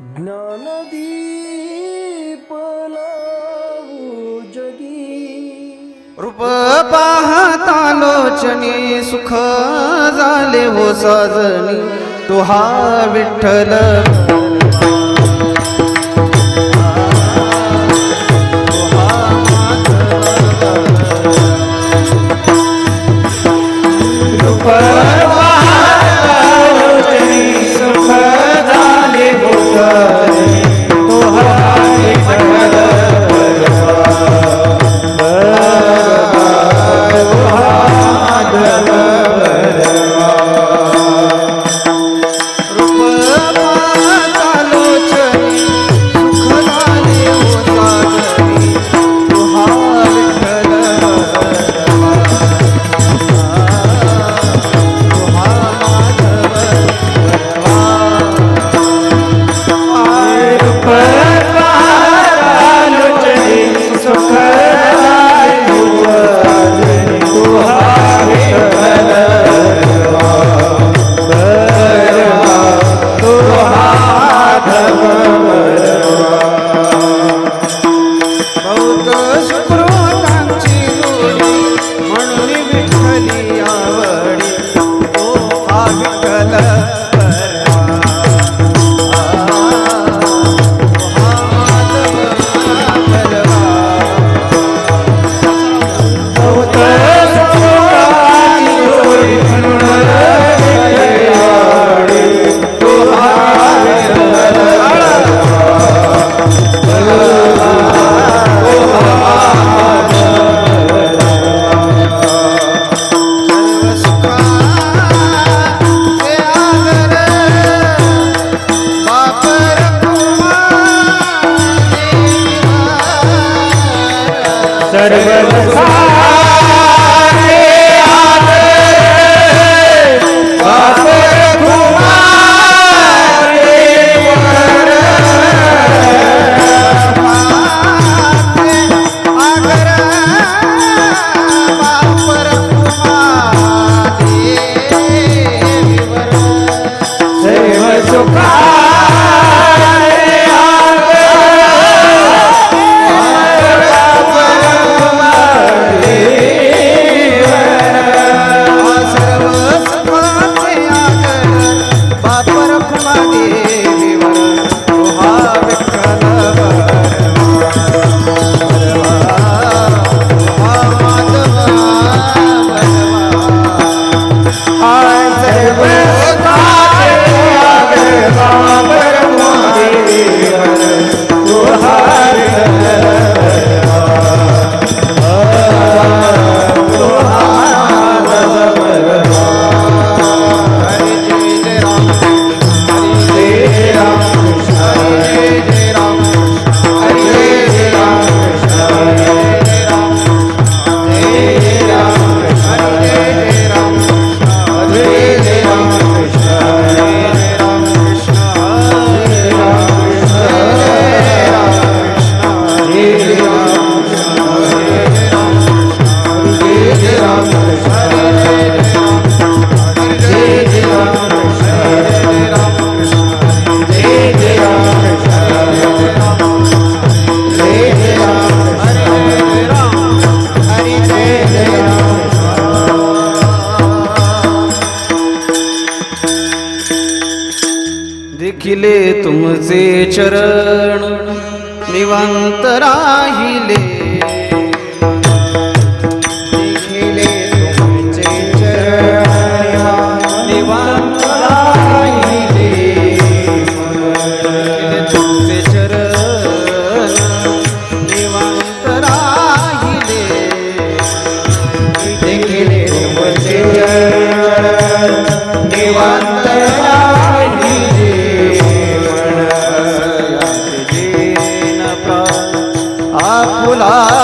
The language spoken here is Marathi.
ज्ञानदीप लावू जगी। रूप पाहता लोचनी सुख झाले हो सजनी तुहा विठ्ठल સર્વ दिले तुमचे चरण निवांत राहिले. निवांत चरण चरण निवांत राहिले. सा